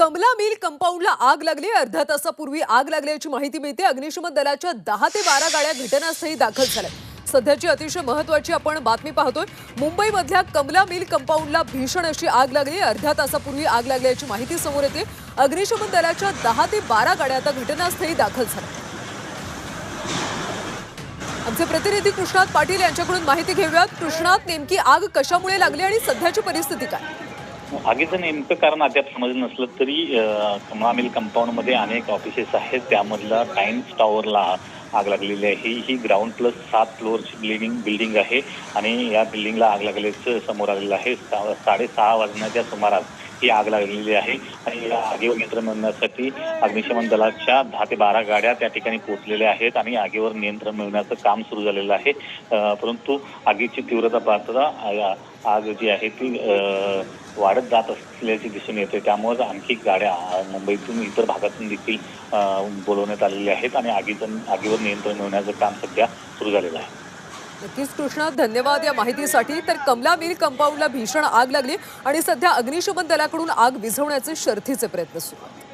Kamala mill कंपाऊंडला आग लागली. अर्ध्या तासापूर्वी आग लागल्याची माहिती मिळते. अग्निशमन दलाच्या दहा ते बारा गाड्या घटनास्थळी दाखल झाल्या. सध्याची अतिशय महत्वाची आपण बातमी पाहतोय. मुंबईमधल्या कमला मिल कंपाऊंडला भीषण अशी आग लागली. अर्ध्या तासापूर्वी आग लागल्याची माहिती समोर येते. अग्निशमन दलाच्या दहा ते बारा गाड्या आता घटनास्थळी दाखल झाल्या. आमचे प्रतिनिधी कृष्णात पाटील यांच्याकडून माहिती घेऊयात. कृष्णात नेमकी आग कशामुळे लागली आणि सध्याची परिस्थिती काय? आगीचं नेमकं कारण अद्याप समजलं नसलं तरी कमळा मिल कंपाऊंडमध्ये अनेक ऑफिसेस आहेत. त्यामधला टाइम्स टॉवरला आग लागलेली आहे. ही ही ग्राउंड प्लस सात फ्लोअरची बिल्डिंग बिल्डिंग आहे. आणि या बिल्डिंगला आग लागल्याचं समोर आलेलं आहे. सा- साडेसहा वाजण्याच्या सुमारास ही आग लागलेली आहे. आणि या आगीवर नियंत्रण मिळवण्यासाठी अग्निशमन दलाच्या दहा ते बारा गाड्या त्या ठिकाणी पोहोचलेल्या आहेत आणि आगीवर नियंत्रण मिळवण्याचं काम सुरू झालेलं आहे. परंतु आगीची तीव्रता पाहता आग जी आहे ती वाढत जात असल्याची दिसून येते. त्यामुळे आणखी गाड्या मुंबईतून इतर भागातून देखील बोलवण्यात आलेल्या आहेत आणि आगीचं आगीवर नियंत्रण मिळवण्याचं काम सध्या सुरू झालेलं आहे. नक्कीच कृष्णा धन्यवाद या माहितीसाठी. तर कमला मिल कंपाऊंडला भीषण आग लागली आणि सध्या अग्निशमन दलाकडून आग विझवण्याचे शर्थीचे प्रयत्न सुरू आहेत.